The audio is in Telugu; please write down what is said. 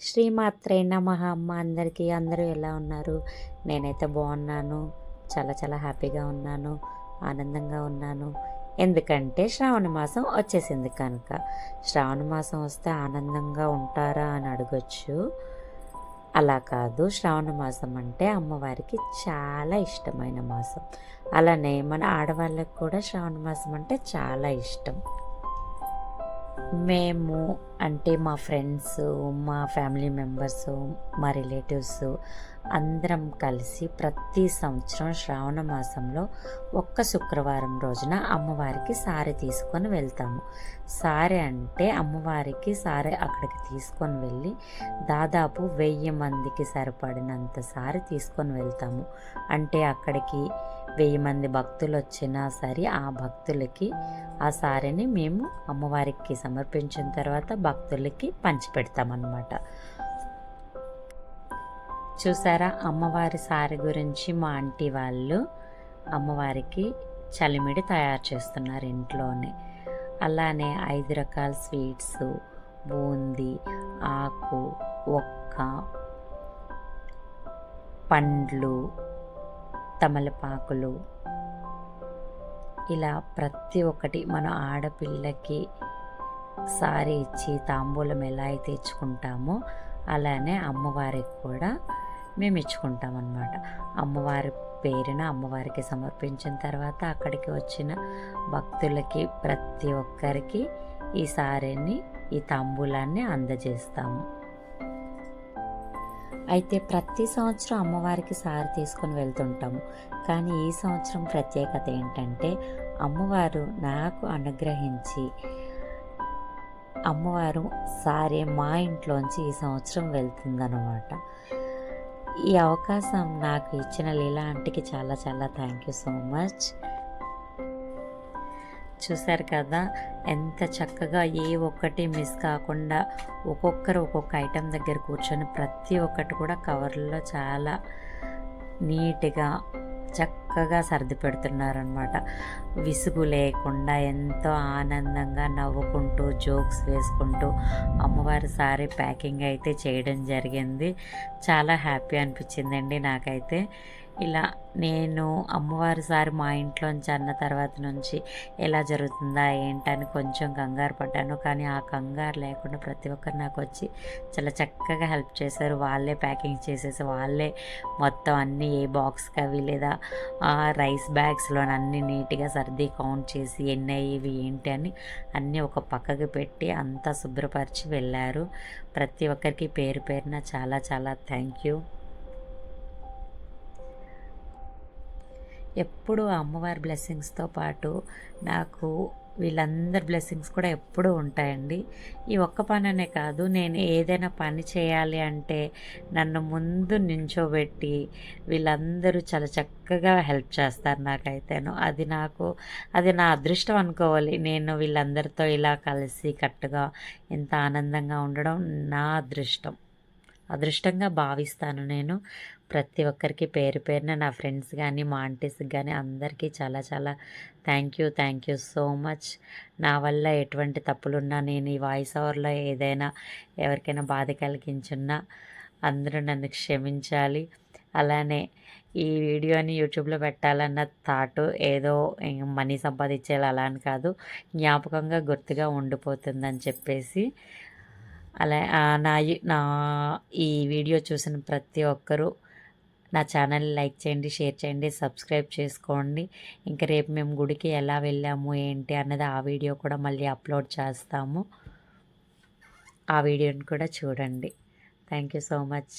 శ్రీమాత్రే నమ అమ్మ. అందరికీ అందరూ ఎలా ఉన్నారు? నేనైతే బాగున్నాను. చాలా చాలా హ్యాపీగా ఉన్నాను. ఆనందంగా ఉన్నాను. ఎందుకంటే శ్రావణ మాసం వచ్చేసింది కనుక. శ్రావణ మాసం వస్తే ఆనందంగా ఉంటారా అని అడగొచ్చు. అలా కాదు. శ్రావణ మాసం అంటే అమ్మవారికి చాలా ఇష్టమైన మాసం. అలానే మన ఆడవాళ్ళకి కూడా శ్రావణ మాసం అంటే చాలా ఇష్టం. మేము అంటే మా ఫ్రెండ్స్ మా ఫ్యామిలీ మెంబర్స్ మా రిలేటివ్స్ అందరం కలిసి ప్రతి సంవత్సరం శ్రావణ మాసంలో ఒక్క శుక్రవారం రోజున అమ్మవారికి సారె తీసుకొని వెళ్తాము. సారె అంటే అమ్మవారికి సారె అక్కడికి తీసుకొని వెళ్ళి దాదాపు వెయ్యి మందికి సరిపడినంత సారీ తీసుకొని వెళ్తాము. అంటే అక్కడికి వెయ్యి మంది భక్తులు వచ్చినా సరే ఆ భక్తులకి ఆ సారెని మేము అమ్మవారికి సమర్పించిన తర్వాత భక్తులకి పంచిపెడతామన్నమాట. చూసారా? అమ్మవారి సారి గురించి మా ఆంటీ వాళ్ళు అమ్మవారికి చలిమిడి తయారు చేస్తున్నారు ఇంట్లోనే. అలానే ఐదు రకాల స్వీట్స్ బూందీ ఆకు ఒక్క పండ్లు తమలపాకులు. ఇలా ప్రతి ఒక్కటి మన ఆడపిల్లకి సారీ ఇచ్చి తాంబూలం ఎలా అయితే ఇచ్చుకుంటామో అలానే అమ్మవారికి కూడా మేము ఇచ్చుకుంటాం అన్నమాట అమ్మవారి పేరున అమ్మవారికి సమర్పించిన తర్వాత అక్కడికి వచ్చిన భక్తులకి ప్రతి ఒక్కరికి ఈ సారీని ఈ తాంబూలాన్ని అందజేస్తాము. అయితే ప్రతి సంవత్సరం అమ్మవారికి సారి తీసుకొని వెళ్తుంటాము. కానీ ఈ సంవత్సరం ప్రత్యేకత ఏంటంటే అమ్మవారు నాకు అనుగ్రహించి అమ్మవారు సారే మా ఇంట్లోంచి ఈ సంవత్సరం వెళ్తుందన్నమాట. ఈ అవకాశం నాకు ఇచ్చిన లీలా ఆంటీకి చాలా చాలా థ్యాంక్ యూ సో మచ్ చూశారు కదా ఎంత చక్కగా ఏ ఒక్కటి మిస్ కాకుండా ఒక్కొక్కరు ఒక్కొక్క ఐటెం దగ్గర కూర్చొని ప్రతి ఒక్కటి కూడా కవర్లో చాలా నీట్గా చక్కగా సర్ది పెడుతున్నారనమాట విసుగు లేకుండా ఎంతో ఆనందంగా నవ్వుకుంటూ జోక్స్ వేసుకుంటూ అమ్మవారి సారీ ప్యాకింగ్ అయితే చేయడం జరిగింది. చాలా హ్యాపీ అనిపించిందండి నాకైతే. ఇలా నేను అమ్మవారి సారి మా ఇంట్లోంచి అన్న తర్వాత నుంచి ఎలా జరుగుతుందా ఏంటని కొంచెం కంగారు పడ్డాను. కానీ ఆ కంగారు లేకుండా ప్రతి ఒక్కరు నాకు వచ్చి చాలా చక్కగా హెల్ప్ చేశారు. వాళ్ళే ప్యాకింగ్ చేసేసి వాళ్ళే మొత్తం అన్నీ ఏ బాక్స్కి అవి లేదా రైస్ బ్యాగ్స్లో అన్నీ నీట్గా సర్ది కౌంట్ చేసి ఎన్ని ఇవి ఏంటి అని అన్నీ ఒక పక్కకి పెట్టి అంతా శుభ్రపరిచి వెళ్ళారు. ప్రతి ఒక్కరికి పేరు పేరున చాలా చాలా థ్యాంక్ యూ. ఎప్పుడు అమ్మవారి బ్లెస్సింగ్స్తో పాటు నాకు వీళ్ళందరి బ్లెస్సింగ్స్ కూడా ఎప్పుడూ ఉంటాయండి. ఈ ఒక్క పననే కాదు నేను ఏదైనా పని చేయాలి అంటే నన్ను ముందు నించోబెట్టి వీళ్ళందరూ చాలా చక్కగా హెల్ప్ చేస్తారు నాకైతేను. అది నాకు అది నా అదృష్టం అనుకోవాలి. నేను వీళ్ళందరితో ఇలా కలిసి కట్టుగా ఎంత ఆనందంగా ఉండడం నా అదృష్టం. అదృష్టంగా భావిస్తాను నేను. ప్రతి ఒక్కరికి పేరు పేరున నా ఫ్రెండ్స్ కానీ మా ఆంటీస్కి కానీ అందరికీ చాలా చాలా thank you thank you so much. నా వల్ల ఎటువంటి తప్పులున్నా నేను ఈ వాయిస్ ఓవర్లో ఏదైనా ఎవరికైనా బాధ కలిగించున్నా అందరూ నన్ను క్షమించాలి. అలానే ఈ వీడియోని యూట్యూబ్లో పెట్టాలన్న థాటు ఏదో మనీ సంపాదించేలా అలా అని కాదు జ్ఞాపకంగా గుర్తుగా ఉండిపోతుందని చెప్పేసి అలా నా నా ఈ వీడియో చూసిన ప్రతి ఒక్కరూ నా ఛానల్ లైక్ చేయండి షేర్ చేయండి సబ్స్క్రైబ్ చేసుకోండి. ఇంకా రేపు మేము గుడికి ఎలా వెళ్ళాము ఏంటి అన్నది ఆ వీడియో కూడా మళ్ళీ అప్లోడ్ చేస్తాము. ఆ వీడియోని కూడా చూడండి. Thank you so much.